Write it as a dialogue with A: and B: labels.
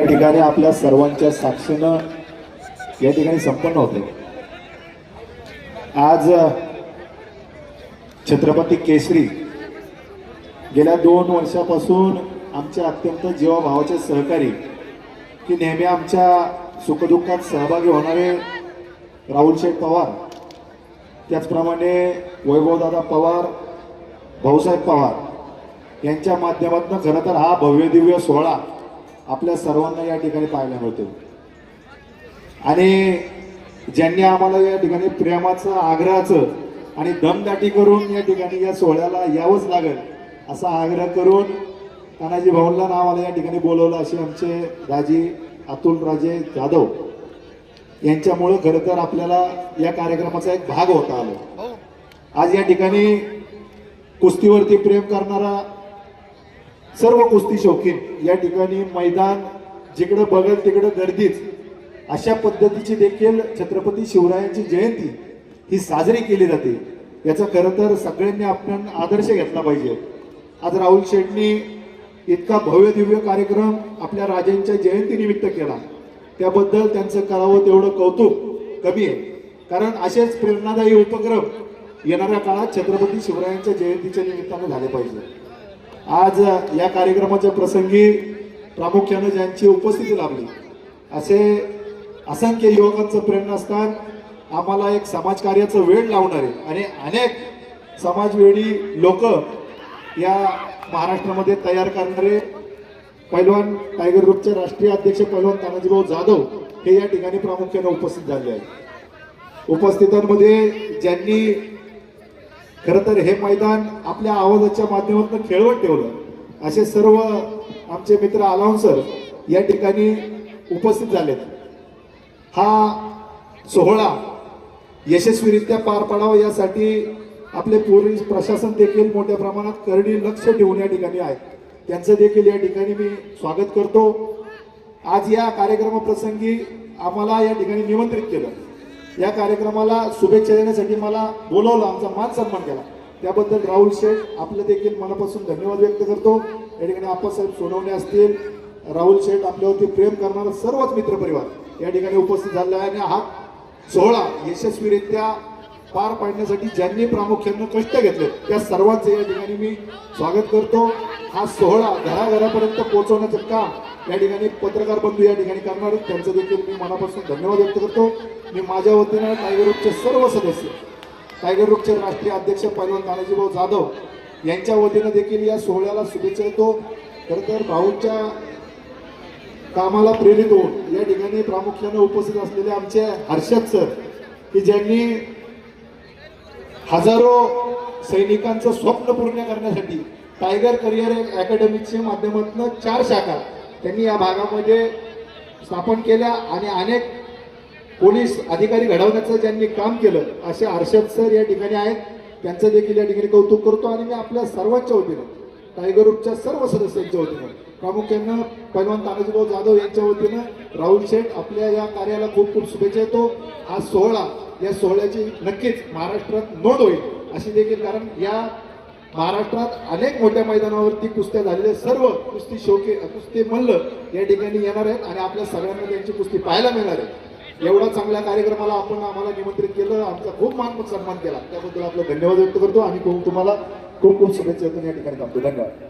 A: या ठिकाणी आपल्या सर्वांच्या साक्षीनं या ठिकाणी संपन्न होते. आज छत्रपती केसरी गेल्या दोन वर्षापासून आमच्या अत्यंत जीवाभावाचे सहकारी की नेहमी आमच्या सुखदुःखात सहभागी होणारे राहुल शेख पवार त्याचप्रमाणे वैभवदादा पवार भाऊसाहेब पवार यांच्या माध्यमातून खरं तर हा भव्य दिव्य सोहळा आपल्या सर्वांना या ठिकाणी पाहायला मिळतो. आणि ज्यांनी आम्हाला या ठिकाणी प्रेमाचं आग्रहाचं आणि दमदाटी करून या ठिकाणी या सोहळ्याला यावंच लागेल असा आग्रह करून तानाजी भाऊंना आम्हाला या ठिकाणी बोलवलं असे आमचे दाजी अतुल राजे जाधव यांच्यामुळं खरं तर आपल्याला या कार्यक्रमाचा एक भाग होता आलो. आज या ठिकाणी कुस्तीवरती प्रेम करणारा सर्व कुस्ती शौकीन. या ठिकाणी मैदान जिकडं बघल तिकडं गर्दीच. अशा पद्धतीची देखील छत्रपती शिवरायांची जयंती ही साजरी केली जाते. याचा खरं तर सगळ्यांनी आपण आदर्श घेतला पाहिजे. आज राहुल शेटनी इतका भव्य दिव्य कार्यक्रम आपल्या राजांच्या जयंतीनिमित्त केला. त्याबद्दल त्यांचं करावं तेवढं कौतुक कमी आहे. कारण असेच प्रेरणादायी उपक्रम येणाऱ्या काळात छत्रपती शिवरायांच्या जयंतीच्या निमित्तानं झाले पाहिजे. आज या कार्यक्रमाच्या प्रसंगी प्रामुख्यानं ज्यांची उपस्थिती लाभली असे असंख्य युवकांचं प्रेरणा असतात आम्हाला एक समाजकार्याचं वेळ लावणारे आणि अनेक समाजवेडी लोक या महाराष्ट्रामध्ये तयार करणारे पैलवान टायगर ग्रुपचे राष्ट्रीय अध्यक्ष पैलवान तानाजीभाऊ जाधव हे या ठिकाणी प्रामुख्याने उपस्थित झाले आहेत. उपस्थितांमध्ये ज्यांनी खरं तर हे मैदान आपल्या आवाजाच्या माध्यमातून खेळवत ठेवलं. असे सर्व आमचे मित्र अलाउन्सर या ठिकाणी उपस्थित झालेत. हा सोहळा यशस्वीरित्या पार पाडावा यासाठी आपले पोलीस प्रशासन देखील मोठ्या प्रमाणात करडी लक्ष ठेवून या ठिकाणी आहे. त्यांचं देखील या ठिकाणी मी स्वागत करतो. आज या कार्यक्रमाप्रसंगी आम्हाला या ठिकाणी निमंत्रित केलं. या कार्यक्रमाला शुभेच्छा देण्यासाठी मला बोलवलं आमचा मान सन्मान केला. त्याबद्दल राहुल शेठ आपलं देखील मनापासून धन्यवाद व्यक्त करतो. या ठिकाणी आप्पासाहेब सोडवणे असतील राहुल शेठ आपल्यावरती प्रेम करणारा सर्वच मित्रपरिवार या ठिकाणी उपस्थित झालेला आहे. आणि हा सोहळा यशस्वीरित्या पार पाडण्यासाठी ज्यांनी प्रामुख्यानं कष्ट घेतले त्या सर्वांचे या ठिकाणी मी स्वागत करतो. हा सोहळा घराघरापर्यंत पोहोचवण्याचं काम या ठिकाणी पत्रकार बंधू या ठिकाणी करणार त्यांचं देखील मी मनापासून धन्यवाद व्यक्त करतो. मी माझ्या वतीनं टायगर ग्रुपचे सर्व सदस्य टायगर ग्रुपचे राष्ट्रीय अध्यक्ष पैलवान तानाजीभाऊ जाधव यांच्या वतीनं देखील या सोहळ्याला शुभेच्छा देतो. खरं तर भाऊंच्या कामाला प्रेरित होऊन या ठिकाणी प्रामुख्याने उपस्थित असलेले आमचे हर्षद सर की ज्यांनी हजारो सैनिकांचं स्वप्न पूर्ण करण्यासाठी टायगर करिअर अकॅडमीच्या माध्यमातून चार शाखा त्यांनी या भागामध्ये स्थापन केल्या आणि अनेक पोलीस अधिकारी घडवण्याचं ज्यांनी काम केलं असे अर्षद सर या ठिकाणी आहेत. त्यांचं देखील या ठिकाणी कौतुक करतो आणि मी आपल्या सर्वांच्या वतीनं टायगर ग्रुपच्या सर्व सदस्यांच्या वतीनं प्रामुख्यानं पैलवान तानाजीभाऊ जाधव यांच्या वतीनं राहुल शेठ आपल्या या कार्याला खूप खूप शुभेच्छा येतो हा सोहळा या सोहळ्याची नक्कीच महाराष्ट्रात नोंद होईल अशी देखील कारण या महाराष्ट्रात अनेक मोठ्या मैदानावरती कुस्त्या झालेल्या सर्व कुस्ती शोके कुस्ती मल्ल या ठिकाणी येणार आहेत आणि आपल्या सगळ्यांना त्यांची कुस्ती पाहायला मिळणार आहे. एवढा चांगल्या कार्यक्रमाला आपण आम्हाला निमंत्रित केलं आमचा खूप मान सन्मान केला. त्याबद्दल आपला धन्यवाद व्यक्त करतो आणि खूप तुम्हाला खूप खूप शुभेच्छा या ठिकाणी थांबतो. धन्यवाद.